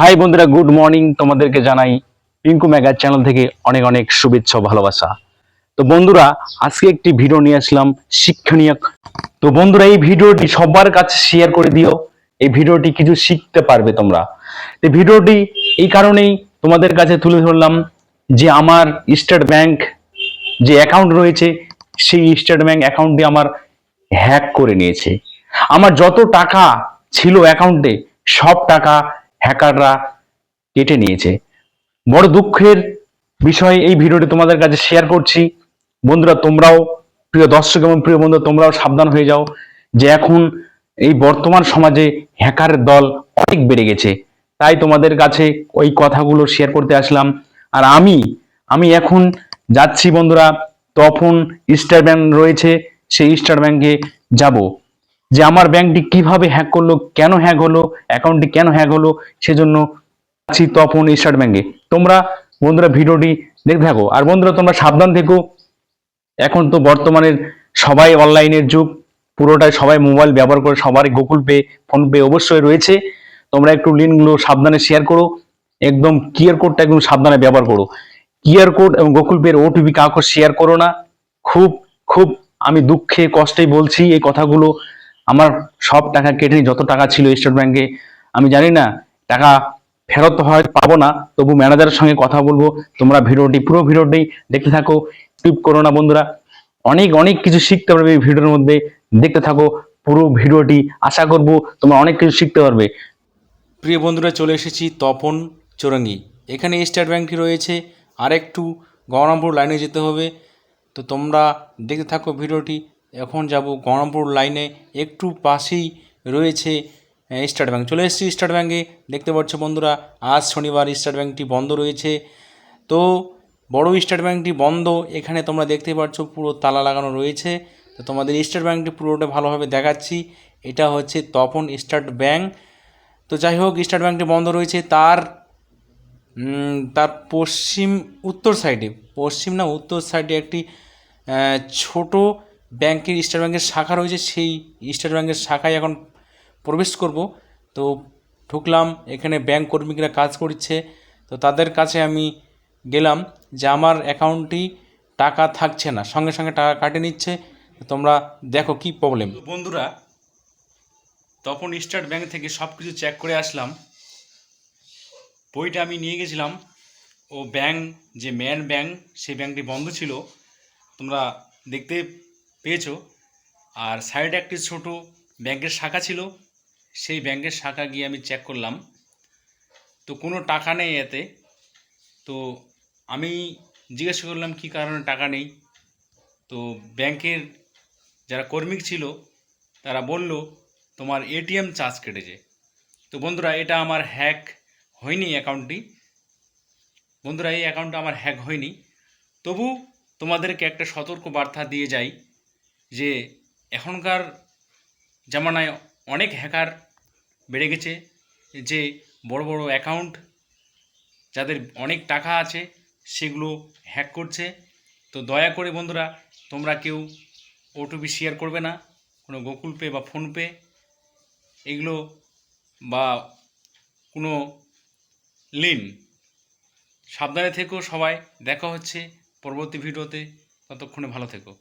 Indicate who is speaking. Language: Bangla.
Speaker 1: হাই বন্ধুরা গুড মর্নিং তোমাদেরকে জানাই পিঙ্কু ম্যাগার চ্যানেল থেকে অনেক অনেক শুভেচ্ছা ভালোবাসা। তো বন্ধুরা, আজকে একটি ভিডিও নিয়ে আসলাম শিক্ষণীয়। তো বন্ধুরা, এই ভিডিওটি সবার কাছে শেয়ার করে দিও। এই ভিডিওটি কিছু শিখতে পারবে তোমরা। এই ভিডিওটি এই কারণেই তোমাদের কাছে তুলে ধরলাম যে আমার স্টেট ব্যাংক যে অ্যাকাউন্ট রয়েছে, সেই স্টেট ব্যাংক অ্যাকাউন্টটি আমার হ্যাক করে নিয়েছে। আমার যত টাকা ছিল অ্যাকাউন্টে সব টাকা হ্যাকাররা কেটে নিয়েছে। বড় দুঃখের বিষয় এই ভিডিওটি তোমাদের কাছে শেয়ার করছি। বন্ধুরা, তোমরাও, প্রিয় দর্শক এবং প্রিয় বন্ধু তোমরাও সাবধান হয়ে যাও যে এখন এই বর্তমান সমাজে হ্যাকারের দল অনেক বেড়ে গেছে। তাই তোমাদের কাছে ওই কথাগুলো শেয়ার করতে আসলাম। আর আমি আমি এখন যাচ্ছি বন্ধুরা, তখন স্টার ব্যাংক রয়েছে, সেই স্টার ব্যাংকে যাব। যে আমার ব্যাংকটি কীভাবে হ্যাক করল, কেন হ্যাক হলো অ্যাকাউন্টটি কেন হ্যাক হলো, সেজন্য আছি তপন স্টার ব্যাংকে তোমরা বন্ধুরা ভিডিওটি দেখতে থাকো। আর বন্ধুরা, তোমরা সাবধান থেকো। এখন তো বর্তমানের সবাই অনলাইনের যুগ। পুরোটাই সবাই মোবাইল ব্যবহার করে সবারই গুগল পে ফোনপে অবশ্যই রয়েছে। তোমরা একটু লিঙ্কগুলো সাবধানে শেয়ার করো। একদম কিয়ার কোডটা একদম সাবধানে ব্যবহার করো। কিয়ার কোড এবং গুগল পের ওটিপি কাউকে শেয়ার করো না। খুব খুব আমি দুঃখে, কষ্টেই বলছি এই কথাগুলো। আমার সব টাকা কেটে নিয়ে যত টাকা ছিল স্টেট ব্যাংকে, আমি জানি না, টাকা ফেরত হয়তো পাবো না, তবু ম্যানেজারের সঙ্গে কথা বলব, তোমরা ভিডিওটি, পুরো ভিডিওটি দেখতে থাকো টিপ করো না বন্ধুরা, অনেক অনেক কিছু শিখতে পারবে এই ভিডিওর মধ্যে, দেখতে থাকো, পুরো ভিডিওটি আশা করব তোমরা অনেক কিছু শিখতে পারবে।
Speaker 2: প্রিয় বন্ধুরা, চলে এসেছি তপন চৌরঙ্গি। এখানে স্টেট ব্যাঙ্কটি রয়েছে আর একটু গঙ্গারামপুর লাইনে যেতে হবে, তো তোমরা দেখতে থাকো ভিডিওটি এখন যাব গঙ্গারামপুর লাইনে, একটু পাশেই রয়েছে স্টেট ব্যাঙ্ক চলে এসেছি স্টেট ব্যাঙ্কে দেখতে পাচ্ছ বন্ধুরা, আজ শনিবার স্টেট ব্যাঙ্কটি বন্ধ রয়েছে। তো, বড় স্টেট ব্যাঙ্কটি বন্ধ, এখানে তোমরা দেখতে পাচ্ছ পুরো তালা লাগানো রয়েছে। তো, তোমাদের স্টেট ব্যাঙ্কটি পুরোটা ভালোভাবে দেখাচ্ছি। এটা হচ্ছে তপন স্টেট ব্যাঙ্ক তো, যাই হোক স্টেট ব্যাঙ্কটি বন্ধ রয়েছে। তার তার পশ্চিম, উত্তর সাইডে, পশ্চিম না, উত্তর সাইডে একটি ছোট ব্যাংকের স্টেট ব্যাংকের শাখা রয়েছে, সেই স্টেট ব্যাংকের শাখায় এখন প্রবেশ করব। তো ঢুকলাম, এখানে ব্যাংক কর্মীরা কাজ করছে। তো তাদের কাছে আমি গেলাম যে আমার অ্যাকাউন্টটি টাকা থাকছে না, সঙ্গে সঙ্গে টাকা কাটে নিচ্ছে। তোমরা দেখো কি প্রবলেম বন্ধুরা, তখন স্টেট ব্যাংক থেকে সব কিছু চেক করে আসলাম। বইটা আমি নিয়ে গেছিলাম। ও ব্যাংক, যে মেন ব্যাংক, সেই ব্যাংকটি বন্ধ ছিল। তোমরা দেখতে পেয়েছ। আর সাইডে একটি ছোট ব্যাংকের শাখা ছিল। সেই ব্যাংকের শাখা গিয়ে আমি চেক করলাম। তো কোনো টাকা নেই এতে। তো আমি জিজ্ঞাসা করলাম, কী কারণে টাকা নেই? তো ব্যাংকের যারা কর্মী ছিল, তারা বলল, তোমার এটিএম চার্জ কেটেছে। তো বন্ধুরা, এটা আমার হ্যাক হয়নি অ্যাকাউন্টটি বন্ধুরা, এই অ্যাকাউন্টটা আমার হ্যাক হয়নি। তবু তোমাদেরকে একটা সতর্ক বার্তা দিয়ে যাই। যে এখনকার জামানায় অনেক হ্যাকার বেড়ে গেছে, যে বড় বড় অ্যাকাউন্ট যাদের অনেক টাকা আছে সেগুলো হ্যাক করছে। তো দয়া করে বন্ধুরা, তোমরা কেউ ওটিপি শেয়ার করবে না, কোনো গুগল পে বা ফোনপে এগুলো বা কোনো লিন সাবধানে থেকো সবাই, দেখা হচ্ছে পরবর্তী ভিডিওতে, ততক্ষণে ভালো থেকো।